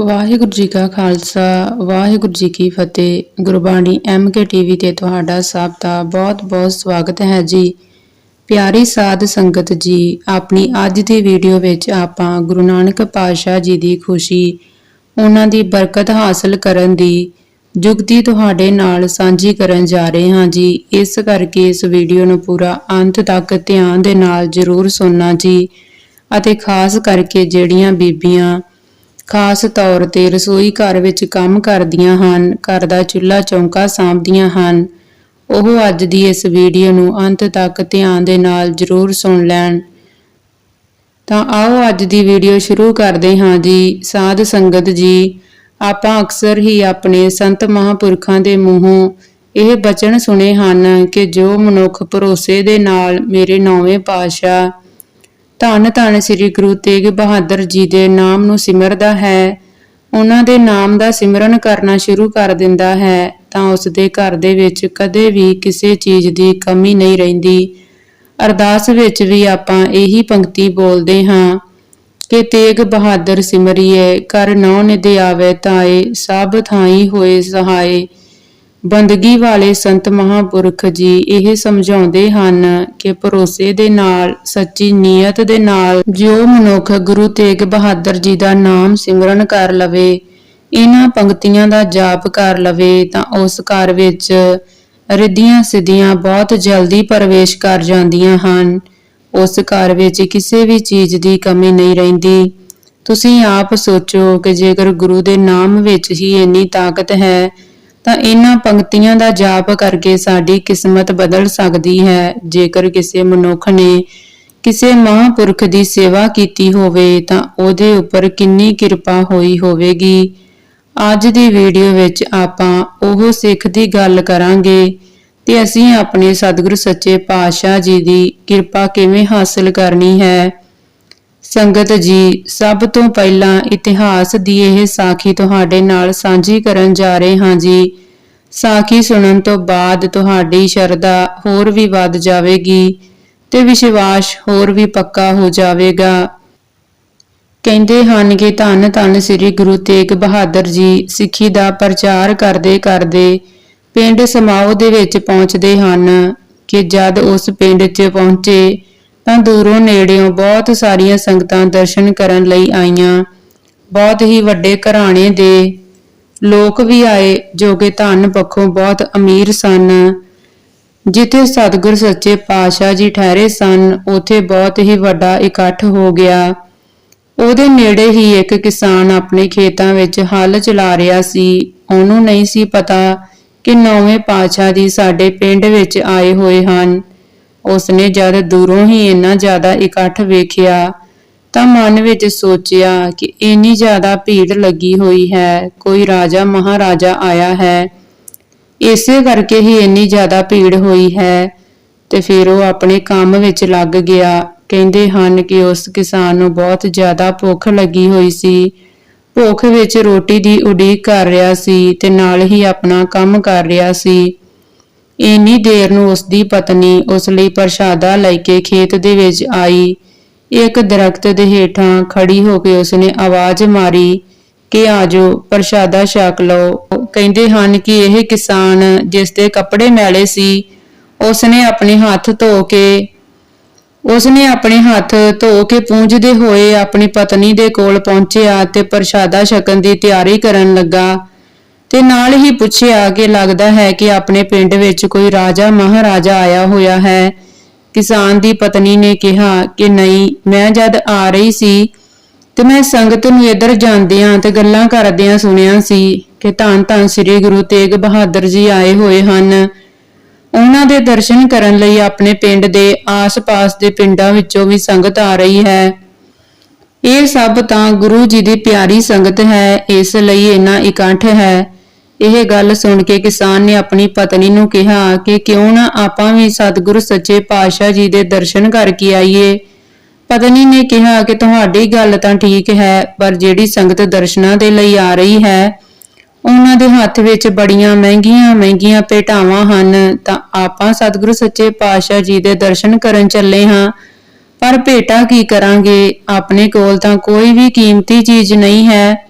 ਵਾਹਿਗੁਰੂ ਜੀ ਕਾ ਖਾਲਸਾ, ਵਾਹਿਗੁਰੂ ਜੀ ਕੀ ਫਤਿਹ। Gurbani MK TV ਤੇ ਤੁਹਾਡਾ ਸਭ ਦਾ ਬਹੁਤ-ਬਹੁਤ ਸਵਾਗਤ ਹੈ ਜੀ। ਪਿਆਰੀ ਸਾਧ ਸੰਗਤ ਜੀ, ਆਪਣੀ ਅੱਜ ਦੀ ਵੀਡੀਓ ਵਿੱਚ ਆਪਾਂ ਗੁਰੂ ਨਾਨਕ ਪਾਤਸ਼ਾਹ ਜੀ ਦੀ ਖੁਸ਼ੀ, ਉਹਨਾਂ ਦੀ ਬਰਕਤ ਹਾਸਲ ਕਰਨ ਦੀ ਜੁਗਤੀ ਤੁਹਾਡੇ ਨਾਲ ਸਾਂਝੀ ਕਰਨ ਜਾ ਰਹੇ ਹਾਂ ਜੀ। ਇਸ ਕਰਕੇ ਇਸ ਵੀਡੀਓ ਨੂੰ ਪੂਰਾ ਅੰਤ ਤੱਕ ਧਿਆਨ ਦੇ ਨਾਲ ਜ਼ਰੂਰ ਸੁਣਨਾ ਜੀ। ਅਤੇ ਖਾਸ ਕਰਕੇ ਜਿਹੜੀਆਂ ਬੀਬੀਆਂ ਖਾਸ ਤੌਰ ਤੇ ਰਸੋਈ ਘਰ ਵਿੱਚ ਕੰਮ ਕਰਦੀਆਂ ਹਨ, ਘਰ ਦਾ ਚੁੱਲ੍ਹਾ ਚੌਂਕਾ ਸਾਂਭਦੀਆਂ ਹਨ। ਉਹ ਅੱਜ ਦੀ ਇਸ ਵੀਡੀਓ ਨੂੰ ਅੰਤ ਤੱਕ ਧਿਆਨ ਦੇ ਨਾਲ ਜ਼ਰੂਰ ਸੁਣ ਲੈਣ। ਤਾਂ ਆਓ ਅੱਜ ਦੀ ਵੀਡੀਓ ਸ਼ੁਰੂ ਕਰਦੇ ਹਾਂ ਜੀ। ਸਾਧ ਸੰਗਤ ਜੀ, ਆਪਾਂ ਅਕਸਰ ਹੀ ਆਪਣੇ ਸੰਤ ਮਹਾਪੁਰਖਾਂ ਦੇ ਮੂੰਹੋਂ ਇਹ ਬਚਨ ਸੁਣੇ ਹਨ ਕਿ ਜੋ ਮਨੁੱਖ ਭਰੋਸੇ ਦੇ ਨਾਲ ਮੇਰੇ ਨੌਵੇਂ ਪਾਤਸ਼ਾਹ ਧੰਨ ਧੰਨ ਸ੍ਰੀ ਗੁਰੂ ਤੇਗ ਬਹਾਦਰ ਜੀ ਦੇ ਨਾਮ ਨੂੰ ਸਿਮਰਦਾ ਹੈ। ਉਹਨਾਂ ਦੇ ਨਾਮ ਦਾ ਸਿਮਰਨ ਕਰਨਾ ਸ਼ੁਰੂ ਕਰ ਦਿੰਦਾ ਹੈ ਤਾਂ ਉਸ ਦੇ ਘਰ ਦੇ ਵਿੱਚ ਕਦੇ ਵੀ ਕਿਸੇ ਚੀਜ਼ ਦੀ ਕਮੀ ਨਹੀਂ ਰਹਿੰਦੀ। ਅਰਦਾਸ ਵਿੱਚ ਵੀ ਆਪਾਂ ਇਹੀ ਪੰਕਤੀ ਬੋਲਦੇ ਹਾਂ ਕਿ ਤੇਗ ਬਹਾਦਰ ਸਿਮਰੀਏ ਕਰ ਨੌ ਨਿਧਿ ਆਵੇ ਤਾਏ, ਸਭ ਥਾਈ ਹੋਏ ਸਹਾਏ। ਬੰਦਗੀ ਵਾਲੇ ਸੰਤ ਮਹਾਪੁਰਖ ਜੀ ਇਹ ਸਮਝਾਉਂਦੇ ਹਨ ਕਿ ਭਰੋਸੇ ਦੇ ਨਾਲ, ਸੱਚੀ ਨੀਅਤ ਦੇ ਨਾਲ ਜੋ ਮਨੁੱਖ ਗੁਰੂ ਤੇਗ ਬਹਾਦਰ ਜੀ ਦਾ ਨਾਮ ਸਿਮਰਨ ਕਰ ਲਵੇ, ਇਹਨਾਂ ਪੰਕਤੀਆਂ ਦਾ ਜਾਪ ਕਰ ਲਵੇ ਤਾਂ ਉਸ ਘਰ ਵਿੱਚ ਰਿੱਧੀਆਂ ਸਿੱਧੀਆਂ ਬਹੁਤ ਜਲਦੀ ਪ੍ਰਵੇਸ਼ ਕਰ ਜਾਂਦੀਆਂ ਹਨ। ਉਸ ਘਰ ਵਿੱਚ ਕਿਸੇ ਵੀ ਚੀਜ਼ ਦੀ ਕਮੀ ਨਹੀਂ ਰਹਿੰਦੀ। ਤੁਸੀਂ ਆਪ ਸੋਚੋ ਕਿ ਜੇਕਰ ਗੁਰੂ ਦੇ ਨਾਮ ਵਿੱਚ ਹੀ ਇੰਨੀ ਤਾਕਤ ਹੈ ਤਾਂ ਇਹਨਾਂ ਪੰਕਤੀਆਂ ਦਾ ਜਾਪ ਕਰਕੇ ਸਾਡੀ ਕਿਸਮਤ ਬਦਲ ਸਕਦੀ ਹੈ। ਜੇਕਰ ਕਿਸੇ ਮਨੁੱਖ ਨੇ ਕਿਸੇ ਮਹਾਂਪੁਰਖ ਦੀ ਸੇਵਾ ਕੀਤੀ ਹੋਵੇ, ਤਾਂ ਉਹਦੇ ਉੱਪਰ ਕਿੰਨੀ ਕਿਰਪਾ ਹੋਈ ਹੋਵੇਗੀ। ਅੱਜ ਦੀ ਵੀਡੀਓ ਵਿੱਚ ਆਪਾਂ ਉਹ ਸਿੱਖ ਦੀ ਗੱਲ ਕਰਾਂਗੇ ਤੇ ਅਸੀਂ ਆਪਣੇ ਸਤਿਗੁਰੂ ਸੱਚੇ ਪਾਤਸ਼ਾਹ ਜੀ ਦੀ ਕਿਰਪਾ ਕਿਵੇਂ ਹਾਸਲ ਕਰਨੀ ਹੈ। ਸੰਗਤ ਜੀ, ਸਭ ਤੋਂ ਪਹਿਲਾਂ ਇਤਿਹਾਸ ਦੀ ਇਹ ਸਾਖੀ ਤੁਹਾਡੇ ਨਾਲ ਸਾਂਝੀ ਕਰਨ ਜਾ ਰਹੇ ਹਾਂ ਜੀ। ਸਾਖੀ ਸੁਣਨ ਤੋਂ ਬਾਅਦ ਤੁਹਾਡੀ ਸ਼ਰਧਾ ਹੋਰ ਵੀ ਵੱਧ ਜਾਵੇਗੀ ਤੇ ਵਿਸ਼ਵਾਸ ਹੋਰ ਵੀ ਪੱਕਾ ਹੋ ਜਾਵੇਗਾ। ਕਹਿੰਦੇ ਹਨ ਕਿ ਧੰਨ ਧੰਨ ਸ੍ਰੀ ਗੁਰੂ ਤੇਗ ਬਹਾਦਰ ਜੀ ਸਿੱਖੀ ਦਾ ਪ੍ਰਚਾਰ ਕਰਦੇ ਕਰਦੇ ਪਿੰਡ ਸਮਾਓ ਦੇ ਵਿੱਚ ਪਹੁੰਚਦੇ ਹਨ ਕਿ ਜਦ ਉਸ ਪਿੰਡ 'ਚ ਪਹੁੰਚੇ ਤਾਂ ਦੂਰੋਂ ਨੇੜਿਓਂ ਬਹੁਤ ਸਾਰੀਆਂ ਸੰਗਤਾਂ ਦਰਸ਼ਨ ਕਰਨ ਲਈ ਆਈਆਂ। ਬਹੁਤ ਹੀ ਵੱਡੇ ਘਰਾਣੇ ਦੇ ਲੋਕ ਵੀ ਆਏ, ਜੋ ਕਿ ਧਨ ਪੱਖੋਂ ਬਹੁਤ ਅਮੀਰ ਸਨ। ਜਿੱਥੇ ਸਤਿਗੁਰ ਸੱਚੇ ਪਾਤਸ਼ਾਹ ਜੀ ਠਹਿਰੇ ਸਨ, ਉਥੇ ਬਹੁਤ ਹੀ ਵੱਡਾ ਇਕੱਠ ਹੋ ਗਿਆ। ਉਹਦੇ ਨੇੜੇ ਹੀ ਇੱਕ ਕਿਸਾਨ ਆਪਣੇ ਖੇਤਾਂ ਵਿੱਚ ਹਲ ਚਲਾ ਰਿਹਾ ਸੀ। ਉਹਨੂੰ ਨਹੀਂ ਸੀ ਪਤਾ ਕਿ ਨੌਵੇਂ ਪਾਤਸ਼ਾਹ ਜੀ ਸਾਡੇ ਪਿੰਡ ਵਿੱਚ ਆਏ ਹੋਏ ਹਨ। ਉਸਨੇ ਜਦ ਦੂਰੋਂ ਹੀ ਇੰਨਾ ਜ਼ਿਆਦਾ ਇਕੱਠ ਵੇਖਿਆ ਤਾਂ ਮਨ ਵਿੱਚ ਸੋਚਿਆ ਕਿ ਇੰਨੀ ਜ਼ਿਆਦਾ ਭੀੜ ਲੱਗੀ ਹੋਈ ਹੈ, ਕੋਈ ਰਾਜਾ ਮਹਾਰਾਜਾ ਆਇਆ ਹੈ। ਇਸੇ ਕਰਕੇ ਹੀ ਇੰਨੀ ਜ਼ਿਆਦਾ ਭੀੜ ਹੋਈ ਹੈ ਤੇ ਫਿਰ ਉਹ ਆਪਣੇ ਕੰਮ ਵਿੱਚ ਲੱਗ ਗਿਆ। ਕਹਿੰਦੇ ਹਨ ਕਿ ਉਸ ਕਿਸਾਨ ਨੂੰ ਬਹੁਤ ਜ਼ਿਆਦਾ ਭੁੱਖ ਲੱਗੀ ਹੋਈ ਸੀ। ਭੁੱਖ ਵਿੱਚ ਰੋਟੀ ਦੀ ਉਡੀਕ ਕਰ ਰਿਹਾ ਸੀ ਤੇ ਨਾਲ ਹੀ ਆਪਣਾ ਕੰਮ ਕਰ ਰਿਹਾ ਸੀ। ਇੰਨੀ ਦੇਰ ਨੂੰ ਉਸ ਦੀ ਪਤਨੀ ਉਸ ਲਈ ਪ੍ਰਸ਼ਾਦਾ ਲੈ ਕੇ ਖੇਤ ਦੇ ਵਿੱਚ ਆਈ। ਇੱਕ ਦਰਖਤ ਦੇ ਹੇਠਾਂ ਖੜੀ ਹੋ ਕੇ ਉਸਨੇ ਆਵਾਜ਼ ਮਾਰੀ ਕਿ ਆਜੋ, ਪ੍ਰਸ਼ਾਦਾ ਛਕ ਲਓ। ਕਹਿੰਦੇ ਹਨ ਕਿ ਇਹ ਕਿਸਾਨ ਜਿਸ ਦੇ ਕੱਪੜੇ ਮੈਲੇ ਸੀ, ਉਸਨੇ ਆਪਣੇ ਹੱਥ ਧੋ ਕੇ, ਉਸਨੇ ਆਪਣੇ ਹੱਥ ਧੋ ਕੇ ਪੂੰਝਦੇ ਹੋਏ ਆਪਣੀ ਪਤਨੀ ਦੇ ਕੋਲ ਪਹੁੰਚਿਆ ਤੇ ਪ੍ਰਸ਼ਾਦਾ ਛਕਣ ਦੀ ਤਿਆਰੀ ਕਰਨ ਲੱਗਾ। ਤੇ ਨਾਲ ਹੀ ਪੁੱਛਿਆ ਕਿ ਲੱਗਦਾ ਹੈ ਕਿ ਆਪਣੇ ਪਿੰਡ ਵਿੱਚ ਕੋਈ ਰਾਜਾ ਮਹਾਰਾਜਾ ਆਇਆ ਹੋਇਆ ਹੈ। ਕਿਸਾਨ ਦੀ ਪਤਨੀ ਨੇ ਕਿਹਾ ਕਿ ਨਹੀਂ, ਮੈਂ ਜਦ ਆ ਰਹੀ ਸੀ ਤੇ ਮੈਂ ਸੰਗਤ ਨੂੰ ਇੱਧਰ ਜਾਂਦਿਆਂ ਤੇ ਗੱਲਾਂ ਕਰਦਿਆਂ ਸੁਣਿਆ ਸੀ ਕਿ ਧੰਨ ਧੰਨ ਸ੍ਰੀ ਗੁਰੂ ਤੇਗ ਬਹਾਦਰ ਜੀ ਆਏ ਹੋਏ ਹਨ। ਉਹਨਾਂ ਦੇ ਦਰਸ਼ਨ ਕਰਨ ਲਈ ਆਪਣੇ ਪਿੰਡ ਦੇ ਆਸ-ਪਾਸ ਦੇ ਪਿੰਡਾਂ ਵਿੱਚੋਂ ਵੀ ਸੰਗਤ ਆ ਰਹੀ ਹੈ। ਇਹ ਸਭ ਤਾਂ ਗੁਰੂ ਜੀ ਦੀ ਪਿਆਰੀ ਸੰਗਤ ਹੈ, ਇਸ ਲਈ ਇੰਨਾ ਇਕੱਠ ਹੈ। ਇਹ ਗੱਲ ਸੁਣ ਕੇ ਕਿਸਾਨ ਨੇ ਆਪਣੀ ਪਤਨੀ ਨੂੰ ਕਿਹਾ ਕਿ ਕਿਉਂ ਨਾ ਆਪਾਂ ਵੀ ਸਤਿਗੁਰੂ ਸੱਚੇ ਪਾਤਸ਼ਾਹ ਜੀ ਦੇ ਦਰਸ਼ਨ ਕਰਕੇ ਆਈਏ। ਪਤਨੀ ਨੇ ਕਿਹਾ ਕਿ ਤੁਹਾਡੀ ਗੱਲ ਤਾਂ ਠੀਕ ਹੈ, ਪਰ ਜਿਹੜੀ ਸੰਗਤ ਦਰਸ਼ਨਾਂ ਦੇ ਲਈ ਆ ਰਹੀ ਹੈ, ਉਹਨਾਂ ਦੇ ਹੱਥ ਵਿੱਚ ਬੜੀਆਂ ਮਹਿੰਗੀਆਂ ਮਹਿੰਗੀਆਂ ਭੇਟਾਵਾਂ ਹਨ। ਤਾਂ ਆਪਾਂ ਸਤਿਗੁਰੂ ਸੱਚੇ ਪਾਤਸ਼ਾਹ ਜੀ ਦੇ ਦਰਸ਼ਨ ਕਰਨ ਚੱਲੇ ਹਾਂ। ਪਰ ਭੇਟਾ ਕੀ ਕਰਾਂਗੇ? ਆਪਣੇ ਕੋਲ ਤਾਂ ਕੋਈ ਵੀ ਕੀਮਤੀ ਚੀਜ਼ ਨਹੀਂ ਹੈ।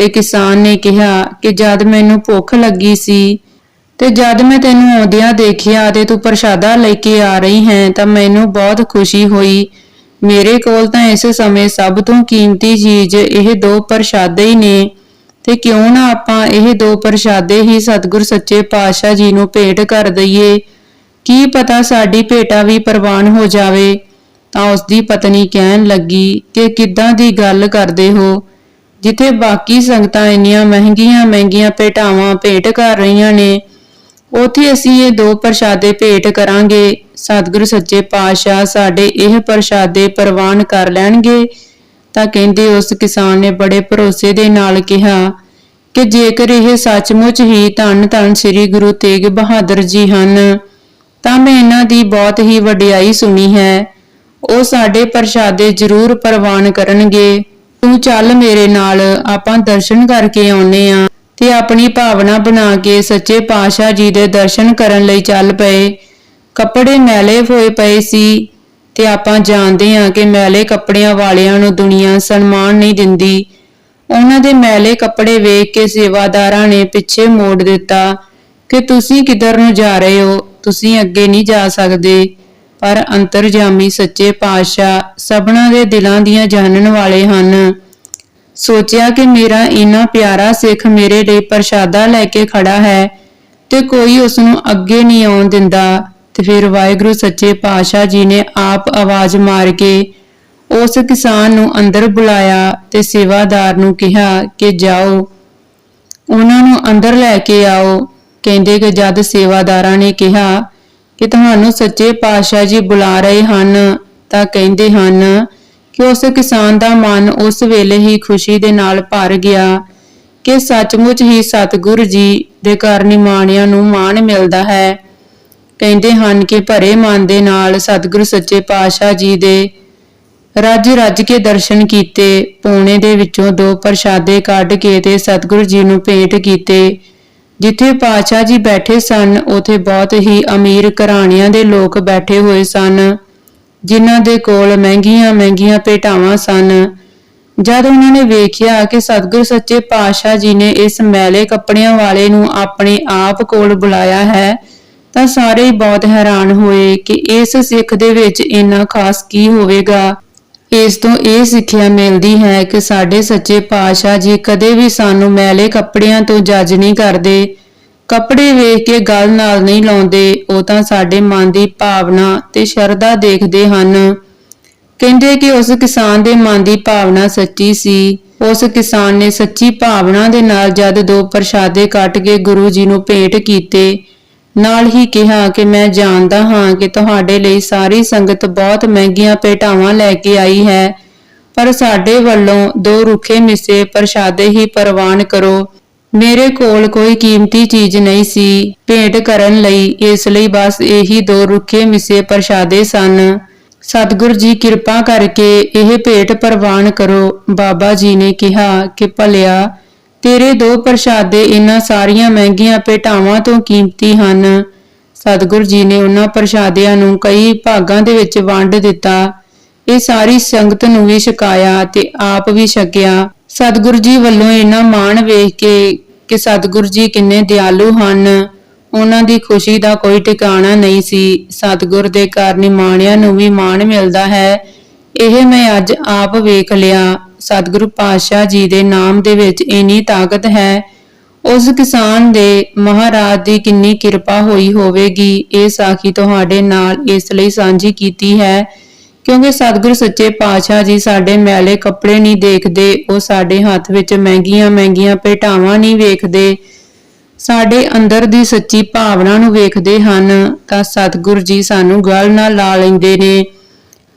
ਤੇ ਕਿਸਾਨ ਨੇ ਕਿਹਾ ਕਿ ਜਦ ਮੈਨੂੰ ਭੁੱਖ ਲੱਗੀ ਸੀ ਤੇ ਜਦ ਮੈਂ ਤੈਨੂੰ ਆਉਂਦਿਆਂ ਦੇਖਿਆ ਤੇ ਤੂੰ ਪ੍ਰਸ਼ਾਦਾ ਲੈ ਕੇ ਆ ਰਹੀ ਹੈ, ਤਾਂ ਮੈਨੂੰ ਬਹੁਤ ਖੁਸ਼ੀ ਹੋਈ। ਮੇਰੇ ਕੋਲ ਤਾਂ ਇਸ ਸਮੇਂ ਸਭ ਤੋਂ ਕੀਮਤੀ ਚੀਜ਼ ਇਹ ਦੋ ਪ੍ਰਸ਼ਾਦੇ ਹੀ ਨੇ। ਤੇ ਕਿਉਂ ਨਾ ਆਪਾਂ ਇਹ ਦੋ ਪ੍ਰਸ਼ਾਦੇ ਹੀ ਸਤਿਗੁਰ ਸੱਚੇ ਪਾਤਸ਼ਾਹ ਜੀ ਨੂੰ ਭੇਟ ਕਰ ਦਈਏ। ਕੀ ਪਤਾ ਸਾਡੀ ਭੇਟਾ ਵੀ ਪ੍ਰਵਾਨ ਹੋ ਜਾਵੇ। ਤਾਂ ਉਸ ਦੀ ਪਤਨੀ ਕਹਿਣ ਲੱਗੀ ਕਿ ਕਿੱਦਾਂ ਦੀ ਗੱਲ ਕਰਦੇ ਹੋ? ਜਿੱਥੇ ਬਾਕੀ ਸੰਗਤਾਂ ਇੰਨੀਆਂ ਮਹਿੰਗੀਆਂ ਮਹਿੰਗੀਆਂ ਭੇਟਾਵਾਂ ਭੇਟ ਕਰ ਰਹੀਆਂ ਨੇ, ਉਥੇ ਅਸੀਂ ਇਹ ਦੋ ਪ੍ਰਸ਼ਾਦੇ ਭੇਟ ਕਰਾਂਗੇ। ਸਤਿਗੁਰੂ ਸੱਚੇ ਪਾਤਸ਼ਾਹ ਸਾਡੇ ਇਹ ਪ੍ਰਸ਼ਾਦੇ ਪ੍ਰਵਾਨ ਕਰ ਲੈਣਗੇ। ਤਾਂ ਕਹਿੰਦੇ ਉਸ ਕਿਸਾਨ ਨੇ ਬੜੇ ਭਰੋਸੇ ਦੇ ਨਾਲ ਕਿਹਾ ਕਿ ਜੇਕਰ ਇਹ ਸੱਚਮੁੱਚ ਹੀ ਧੰਨ ਧੰਨ ਸ੍ਰੀ ਗੁਰੂ ਤੇਗ ਬਹਾਦਰ ਜੀ ਹਨ, ਤਾਂ ਮੈਂ ਇਹਨਾਂ ਦੀ ਬਹੁਤ ਹੀ ਵਡਿਆਈ ਸੁਣੀ ਹੈ। ਉਹ ਸਾਡੇ ਪ੍ਰਸ਼ਾਦੇ ਜ਼ਰੂਰ ਪ੍ਰਵਾਨ ਕਰਨਗੇ। ਤੂੰ ਚੱਲ ਮੇਰੇ ਨਾਲ, ਆਪਾਂ ਦਰਸ਼ਨ ਕਰਕੇ ਆਉਨੇ ਆ ਤੇ ਆਪਣੀ ਭਾਵਨਾ ਬਣਾ ਕੇ ਸੱਚੇ ਪਾਤਸ਼ਾਹ ਜੀ ਦੇ ਦਰਸ਼ਨ ਕਰਨ ਲਈ ਚੱਲ ਪਏ। ਕੱਪੜੇ ਮੈਲੇ ਹੋਏ ਪਏ ਸੀ ਤੇ ਆਪਾਂ ਜਾਣਦੇ ਹਾਂ ਕਿ ਮੈਲੇ ਕੱਪੜਿਆਂ ਵਾਲਿਆਂ ਨੂੰ ਦੁਨੀਆ ਸਨਮਾਨ ਨਹੀਂ ਦਿੰਦੀ। ਉਹਨਾਂ ਦੇ ਮੈਲੇ ਕੱਪੜੇ ਵੇਖ ਕੇ ਸੇਵਾਦਾਰਾਂ ਨੇ ਪਿੱਛੇ ਮੋੜ ਦਿੱਤਾ ਕਿ ਤੁਸੀਂ ਕਿਧਰ ਨੂੰ ਜਾ ਰਹੇ ਹੋ? ਤੁਸੀਂ ਅੱਗੇ ਨਹੀਂ ਜਾ ਸਕਦੇ। ਪਰ ਅੰਤਰਜਾਮੀ ਸੱਚੇ ਪਾਤਸ਼ਾਹ ਸਭਨਾਂ ਦੇ ਦਿਲਾਂ ਦੀਆਂ ਜਾਣਨ ਵਾਲੇ ਹਨ। ਸੋਚਿਆ ਕਿ ਮੇਰਾ ਇੰਨਾ ਪਿਆਰਾ ਸਿੱਖ ਮੇਰੇ ਲਈ ਪ੍ਰਸ਼ਾਦਾ ਲੈ ਕੇ ਖੜਾ ਹੈ ਤੇ ਕੋਈ ਉਸ ਨੂੰ ਅੱਗੇ ਨਹੀਂ ਆਉਣ ਦਿੰਦਾ, ਤੇ ਫਿਰ ਵਾਹਿਗੁਰੂ ਸੱਚੇ ਪਾਤਸ਼ਾਹ ਜੀ ਨੇ ਆਪ ਆਵਾਜ਼ ਮਾਰ ਕੇ ਉਸ ਕਿਸਾਨ ਨੂੰ ਅੰਦਰ ਬੁਲਾਇਆ ਤੇ ਸੇਵਾਦਾਰ ਨੂੰ ਕਿਹਾ ਕਿ ਜਾਓ। ਉਹਨਾਂ ਨੂੰ ਅੰਦਰ ਲੈ ਕੇ ਆਓ। ਕਹਿੰਦੇ ਕਿ ਜਦ ਸੇਵਾਦਾਰਾਂ ਨੇ ਕਿਹਾ ਕਿ ਤੁਹਾਨੂੰ ਸੱਚੇ ਪਾਤਸ਼ਾਹ ਜੀ ਬੁਲਾ ਰਹੇ ਹਨ ਤਾਂ ਕਹਿੰਦੇ ਹਨ, ਕਿ ਉਸ ਕਿਸਾਨ ਦਾ ਮਨ ਉਸ ਵੇਲੇ ਹੀ ਖੁਸ਼ੀ ਦੇ ਨਾਲ ਭਰ ਗਿਆ ਕਿ ਸੱਚਮੁੱਚ ਹੀ ਸਤਿਗੁਰੂ ਜੀ ਦੇ ਘਰ ਨਿਮਾਣਿਆਂ ਨੂੰ ਮਾਣ ਮਿਲਦਾ ਹੈ। ਕਹਿੰਦੇ ਹਨ ਕਿ ਭਰੇ ਮਨ ਦੇ ਨਾਲ ਸਤਿਗੁਰ ਸੱਚੇ ਪਾਤਸ਼ਾਹ ਜੀ ਦੇ ਰੱਜ ਰੱਜ ਕੇ ਦਰਸ਼ਨ ਕੀਤੇ, ਪੌਣੇ ਦੇ ਵਿੱਚੋਂ ਦੋ ਪ੍ਰਸ਼ਾਦੇ ਕੱਢ ਕੇ ਤੇ ਸਤਿਗੁਰੂ ਜੀ ਨੂੰ ਭੇਟ ਕੀਤੇ। ਜਿੱਥੇ ਪਾਤਸ਼ਾਹ ਜੀ ਬੈਠੇ ਸਨ, ਉਥੇ ਬਹੁਤ ਹੀ ਅਮੀਰ ਘਰਾਣਿਆਂ ਦੇ ਲੋਕ ਬੈਠੇ ਹੋਏ ਸਨ, ਜਿਨ੍ਹਾਂ ਦੇ ਕੋਲ ਮਹਿੰਗੀਆਂ ਮਹਿੰਗੀਆਂ ਭੇਟਾਵਾਂ ਸਨ। ਜਦ ਉਹਨਾਂ ਨੇ ਵੇਖਿਆ ਕਿ ਸਤਿਗੁਰ ਸੱਚੇ ਪਾਤਸ਼ਾਹ ਜੀ ਨੇ ਇਸ ਮੈਲੇ ਕੱਪੜਿਆਂ ਵਾਲੇ ਨੂੰ ਆਪਣੇ ਆਪ ਕੋਲ ਬੁਲਾਇਆ ਹੈ, ਤਾਂ ਸਾਰੇ ਹੀ ਬਹੁਤ ਹੈਰਾਨ ਹੋਏ ਕਿ ਇਸ ਸਿੱਖ ਦੇ ਵਿੱਚ ਇੰਨਾ ਖਾਸ ਕੀ ਹੋਵੇਗਾ। ਇਸ ਤੋਂ ਇਹ ਸਿੱਖਿਆ ਮਿਲਦੀ ਹੈ ਕਿ ਸਾਡੇ ਸੱਚੇ ਪਾਤਸ਼ਾਹ ਜੀ ਕਦੇ ਵੀ ਸਾਨੂੰ ਮੈਲੇ ਕੱਪੜਿਆਂ ਤੋਂ ਜੱਜ ਨਹੀਂ ਕਰਦੇ। ਕੱਪੜੇ ਵੇਖ ਕੇ ਗੱਲ ਨਾਲ ਨਹੀਂ ਲਾਉਂਦੇ, ਉਹ ਤਾਂ ਸਾਡੇ ਮਨ ਦੀ ਭਾਵਨਾ ਤੇ ਸ਼ਰਧਾ ਦੇਖਦੇ ਹਨ। ਕਹਿੰਦੇ ਕਿ ਉਸ ਕਿਸਾਨ ਦੇ ਮਨ ਦੀ ਭਾਵਨਾ ਸੱਚੀ ਸੀ। ਉਸ ਕਿਸਾਨ ਨੇ ਸੱਚੀ ਭਾਵਨਾ ਦੇ ਨਾਲ ਜਦ ਦੋ ਪ੍ਰਸ਼ਾਦੇ ਕੱਟ ਕੇ ਗੁਰੂ ਜੀ ਨੂੰ ਭੇਟ ਕੀਤੇ ਨਾਲ ਹੀ ਕਿਹਾ ਕਿ ਮੈਂ ਜਾਣਦਾ ਹਾਂ ਕਿ ਤੁਹਾਡੇ ਲਈ ਸਾਰੀ ਸੰਗਤ ਬਹੁਤ ਮਹਿੰਗੀਆਂ ਭੇਟਾਵਾਂ ਲੈ ਕੇ ਆਈ ਹੈ, ਪਰ ਸਾਡੇ ਵੱਲੋਂ ਦੋ ਰੁੱਖੇ ਮਿੱਸੇ ਪ੍ਰਸ਼ਾਦੇ ਹੀ ਪ੍ਰਵਾਨ ਕਰੋ। ਮੇਰੇ ਕੋਲ ਕੋਈ ਕੀਮਤੀ ਚੀਜ਼ ਨਹੀਂ ਸੀ। ਭੇਟ ਕਰਨ ਲਈ ਇਸ ਲਈ ਬਸ ਇਹੀ ਦੋ ਰੁੱਖੇ ਮਿੱਸੇ ਪ੍ਰਸ਼ਾਦੇ ਸਨ। ਸਤਿਗੁਰ ਜੀ ਕਿਰਪਾ ਕਰਕੇ ਇਹ ਭੇਟ ਪ੍ਰਵਾਨ ਕਰੋ। ਬਾਬਾ ਜੀ ਨੇ ਕਿਹਾ ਕਿ ਭਲਿਆ ਤੇਰੇ ਦੋ ਪ੍ਰਸ਼ਾਦੇ ਇਨ੍ਹਾਂ ਸਾਰੀਆਂ ਮਹਿੰਗੀਆਂ ਭੇਟਾਵਾਂ ਤੋਂ ਕੀਮਤੀ ਹਨ। ਸਤਿਗੁਰੂ ਜੀ ਨੇ ਉਹਨਾਂ ਪ੍ਰਸ਼ਾਦਿਆਂ ਨੂੰ ਕਈ ਭਾਗਾਂ ਦੇ ਵਿੱਚ ਵੰਡ ਦਿੱਤਾ। ਇਹ ਸਾਰੀ ਸੰਗਤ ਨੂੰ ਵੀ ਛਕਾਇਆ ਤੇ ਆਪ ਵੀ ਛਕਿਆ। ਸਤਿਗੁਰੂ ਜੀ ਵੱਲੋਂ ਇਹਨਾਂ ਮਾਣ ਵੇਖ ਕੇ ਕਿ ਸਤਿਗੁਰੂ ਜੀ ਕਿੰਨੇ ਦਿਆਲੂ ਹਨ। ਉਹਨਾਂ ਦੀ ਖੁਸ਼ੀ ਦਾ ਕੋਈ ਟਿਕਾਣਾ ਨਹੀਂ ਸੀ। ਸਤਿਗੁਰ ਦੇ ਘਰ ਨਿਮਾਣਿਆਂ ਨੂੰ ਵੀ ਮਾਣ ਮਿਲਦਾ ਹੈ। ਇਹ ਮੈਂ ਅੱਜ ਆਪ ਵੇਖ ਲਿਆ। ਸਤਿਗੁਰੂ ਪਾਤਸ਼ਾਹ ਜੀ ਦੇ ਨਾਮ ਦੇ ਵਿੱਚ ਇੰਨੀ ਤਾਕਤ ਹੈ, ਉਸ ਕਿਸਾਨ ਦੇ ਮਹਾਰਾਜ ਦੀ ਕਿੰਨੀ ਕਿਰਪਾ ਹੋਈ ਹੋਵੇਗੀ, ਇਹ ਸਾਖੀ ਤੁਹਾਡੇ ਨਾਲ ਇਸ ਲਈ ਸਾਂਝੀ ਕੀਤੀ ਹੈ, ਕਿਉਂਕਿ ਸਤਿਗੁਰ ਸੱਚੇ ਪਾਤਸ਼ਾਹ ਜੀ ਸਾਡੇ ਮੈਲੇ ਕੱਪੜੇ ਨਹੀਂ ਦੇਖਦੇ, ਉਹ ਸਾਡੇ ਹੱਥ ਵਿੱਚ ਮਹਿੰਗੀਆਂ ਮਹਿੰਗੀਆਂ ਭੇਟਾਵਾਂ ਨਹੀਂ ਵੇਖਦੇ, ਸਾਡੇ ਅੰਦਰ ਦੀ ਸੱਚੀ ਭਾਵਨਾ ਨੂੰ ਵੇਖਦੇ ਹਨ, ਤਾਂ ਸਤਿਗੁਰ ਜੀ ਸਾਨੂੰ ਗਲ ਨਾਲ ਲਾ ਲੈਂਦੇ ਨੇ।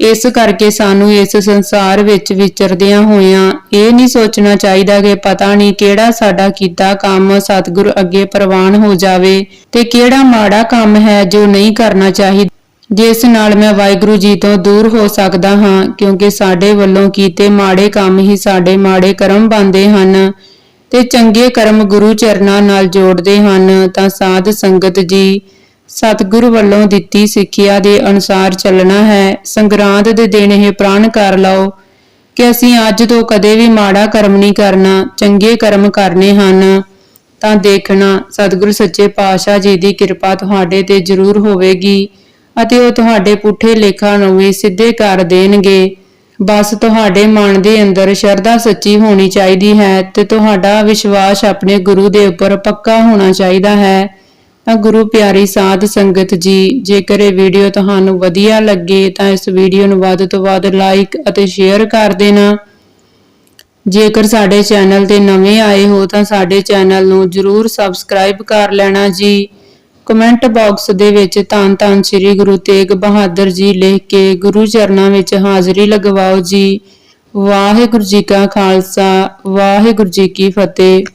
ਇਸ ਕਰਕੇ ਸਾਨੂੰ ਇਸ ਸੰਸਾਰ ਵਿੱਚ ਵਿਚਰਦਿਆਂ ਹੋਇਆਂ ਇਹ ਨਹੀਂ ਸੋਚਣਾ ਚਾਹੀਦਾ ਕਿ ਪਤਾ ਨਹੀਂ ਕਿਹੜਾ ਸਾਡਾ ਕੀਤਾ ਕੰਮ ਸਤਿਗੁਰ ਅੱਗੇ ਪ੍ਰਵਾਨ ਹੋ ਜਾਵੇ ਤੇ ਕਿਹੜਾ ਮਾੜਾ ਕੰਮ ਹੈ ਜੋ ਨਹੀਂ ਕਰਨਾ ਚਾਹੀਦਾ। ਜਿਸ ਨਾਲ ਮੈਂ ਵਾਹਿਗੁਰੂ ਜੀ ਤੋਂ ਦੂਰ ਹੋ ਸਕਦਾ ਹਾਂ, ਕਿਉਂਕਿ ਸਾਡੇ ਵੱਲੋਂ ਕੀਤੇ ਮਾੜੇ ਕੰਮ ਹੀ ਸਾਡੇ ਮਾੜੇ ਕਰਮ ਬਣਦੇ ਹਨ ਤੇ ਚੰਗੇ ਕਰਮ ਗੁਰੂ ਚਰਨਾਂ ਨਾਲ ਜੋੜਦੇ ਹਨ, ਤਾਂ ਸਾਧ ਸੰਗਤ ਜੀ ਸਤਿਗੁਰ ਵੱਲੋਂ ਦਿੱਤੀ ਸਿੱਖਿਆ ਦੇ ਅਨੁਸਾਰ ਚੱਲਣਾ ਹੈ। ਸੰਗਰਾਂਦ ਦੇ ਦਿਨ ਇਹ ਪ੍ਰਣ ਕਰ ਲਓ ਕਿ ਅਸੀਂ ਅੱਜ ਤੋਂ ਕਦੇ ਵੀ ਮਾੜਾ ਕਰਮ ਨਹੀਂ ਕਰਨਾ, ਚੰਗੇ ਕਰਮ ਕਰਨੇ ਹਨ। ਤਾਂ ਦੇਖਣਾ, ਸਤਿਗੁਰੂ ਸੱਚੇ ਪਾਤਸ਼ਾਹ ਜੀ ਦੀ ਕਿਰਪਾ ਤੁਹਾਡੇ ਤੇ ਜ਼ਰੂਰ ਹੋਵੇਗੀ ਅਤੇ ਉਹ ਤੁਹਾਡੇ ਪੁੱਠੇ ਲੇਖਾਂ ਨੂੰ ਵੀ ਸਿੱਧੇ ਕਰ ਦੇਣਗੇ। ਬਸ ਤੁਹਾਡੇ ਮਨ ਦੇ ਅੰਦਰ ਸ਼ਰਧਾ ਸੱਚੀ ਹੋਣੀ ਚਾਹੀਦੀ ਹੈ ਤੇ ਤੁਹਾਡਾ ਵਿਸ਼ਵਾਸ ਆਪਣੇ ਗੁਰੂ ਦੇ ਉੱਪਰ ਪੱਕਾ ਹੋਣਾ ਚਾਹੀਦਾ ਹੈ। ਤਾਂ ਗੁਰੂ ਪਿਆਰੀ ਸਾਧ ਸੰਗਤ ਜੀ, ਜੇਕਰ ਇਹ ਵੀਡੀਓ ਤੁਹਾਨੂੰ ਵਧੀਆ ਲੱਗੇ ਤਾਂ ਇਸ ਵੀਡੀਓ ਨੂੰ ਵੱਧ ਤੋਂ ਵੱਧ ਲਾਈਕ ਅਤੇ ਸ਼ੇਅਰ ਕਰ ਦੇਣਾ। ਜੇਕਰ ਸਾਡੇ ਚੈਨਲ ਤੇ ਨਵੇਂ ਆਏ ਹੋ ਤਾਂ ਸਾਡੇ ਚੈਨਲ ਨੂੰ ਜਰੂਰ ਸਬਸਕ੍ਰਾਈਬ ਕਰ ਲੈਣਾ ਜੀ। ਕਮੈਂਟ ਬਾਕਸ ਦੇ ਵਿੱਚ ਧੰਨ ਧੰਨ ਸ੍ਰੀ ਗੁਰੂ ਤੇਗ ਬਹਾਦਰ ਜੀ ਲਿਖ ਕੇ ਗੁਰੂ ਚਰਨਾਂ ਵਿੱਚ ਹਾਜ਼ਰੀ ਲਗਵਾਓ ਜੀ। ਵਾਹਿਗੁਰੂ ਜੀ ਕਾ ਖਾਲਸਾ, ਵਾਹਿਗੁਰੂ ਜੀ ਕੀ ਫਤਿਹ।